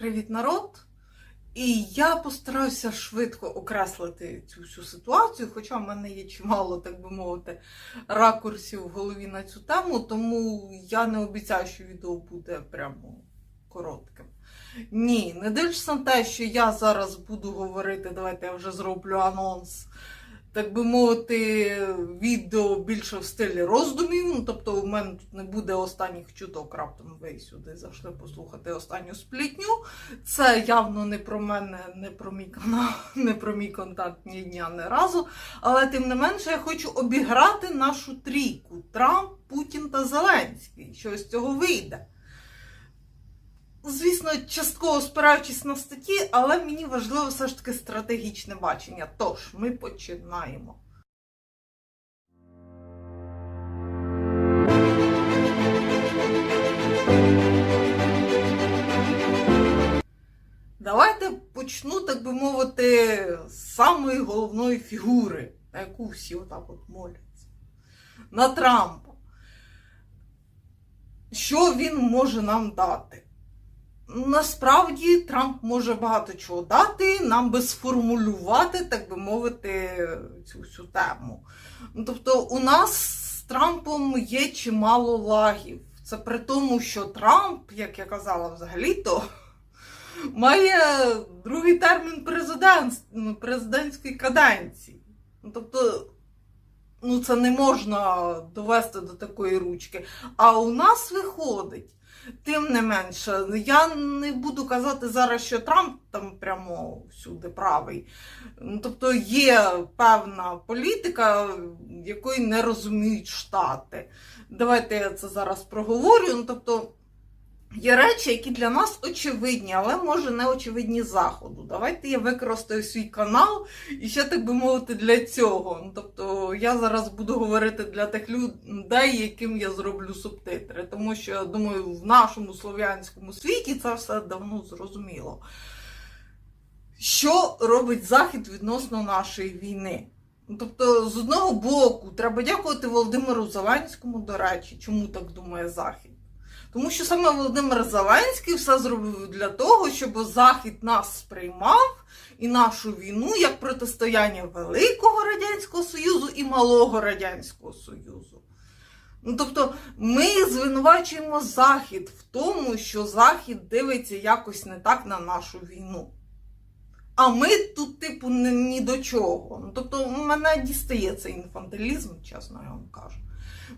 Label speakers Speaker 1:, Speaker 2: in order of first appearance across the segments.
Speaker 1: Привіт, народ! І я постараюся швидко окреслити цю всю ситуацію, хоча в мене є чимало, так би мовити, ракурсів в голові на цю тему, тому я не обіцяю, що відео буде прямо коротким. Ні, не дивлячись на те, що я зараз буду говорити, давайте я вже зроблю анонс. Так би мовити, відео більше в стилі роздумів. Ну, тобто, у мене тут не буде останніх чуток, раптом ви сюди зайшли послухати останню сплітню. Це явно не про мене, не про мій канал, не про мій контакт ні дня, ні разу. Але тим не менше я хочу обіграти нашу трійку: Трамп, Путін та Зеленський. Що з цього вийде? Звісно, частково спираючись на статті, але мені важливо все ж таки стратегічне бачення. Тож, ми починаємо. Давайте почну, так би мовити, з самої головної фігури, на яку всі отак от моляться. На Трампа. Що він може нам дати? Насправді Трамп може багато чого дати, нам би сформулювати, так би мовити, цю всю тему. Ну, Тобто, у нас з Трампом є чимало лагів. Це при тому, що Трамп, як я казала, взагалі-то має другий термін ну, президентської каденції. Ну, тобто, ну, це не можна довести до такої ручки. А у нас виходить. Тим не менше, я не буду казати зараз, що Трамп там прямо всюди правий. Ну, Тобто є певна політика, якої не розуміють Штати. Давайте я це зараз проговорю. Ну, тобто, є речі, які для нас очевидні, але може не очевидні заходу. Давайте я використаю свій канал і ще так би мовити для цього. Ну, тобто я зараз буду говорити для тих людей, яким я зроблю субтитри, тому що я думаю, в нашому слов'янському світі це все давно зрозуміло. Що робить Захід відносно нашої війни? Ну, Тобто, з одного боку, треба дякувати Володимиру Зеленському, до речі, чому так думає Захід. Тому що саме Володимир Зеленський все зробив для того, щоб Захід нас сприймав і нашу війну як протистояння Великого Радянського Союзу і Малого Радянського Союзу. Ну, тобто ми звинувачуємо Захід в тому, що Захід дивиться якось не так на нашу війну. А ми тут, типу, ні, ні до чого. Ну, тобто, мене дістає цей інфантилізм, чесно я вам кажу.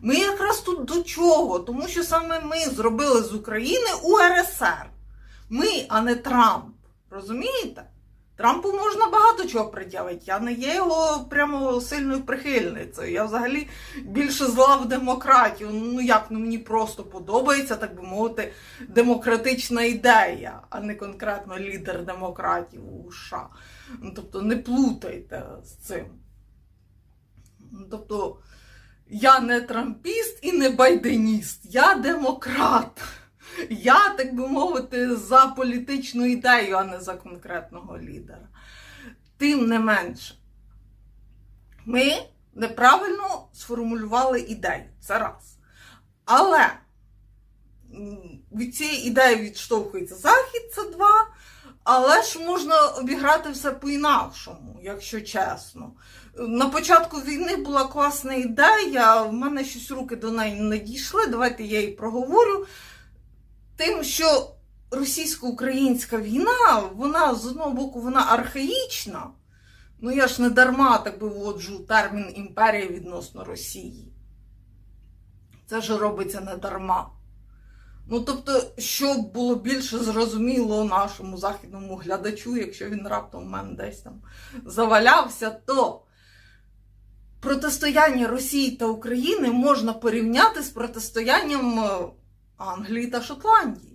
Speaker 1: Ми якраз тут до чого? Тому що саме ми зробили з України УРСР. Ми, а не Трамп. Розумієте? Трампу можна багато чого приділити. Я не є його прямо сильною прихильницею. Я взагалі більше зла в демократію. Ну як ну мені просто подобається, так би мовити, демократична ідея, а не конкретно лідер демократів у США. Ну, тобто не плутайте з цим. Ну, Тобто. Я не трампіст і не байденіст, я демократ. Я, так би мовити, за політичну ідею, а не за конкретного лідера. Тим не менше, ми неправильно сформулювали ідею. Це раз. Але від цієї ідеї відштовхується захід, це два. Але ж можна обіграти все по-інакшому, якщо чесно. На початку війни була класна ідея, в мене щось руки до неї не дійшли. Давайте я її проговорю. Тим, що російсько-українська війна, вона з одного боку вона архаїчна. Ну я ж не дарма так би вводжу термін імперія відносно Росії. Це ж робиться не дарма. Ну, тобто, щоб було більше зрозуміло нашому західному глядачу, якщо він раптом в мене десь там завалявся, то протистояння Росії та України можна порівняти з протистоянням Англії та Шотландії.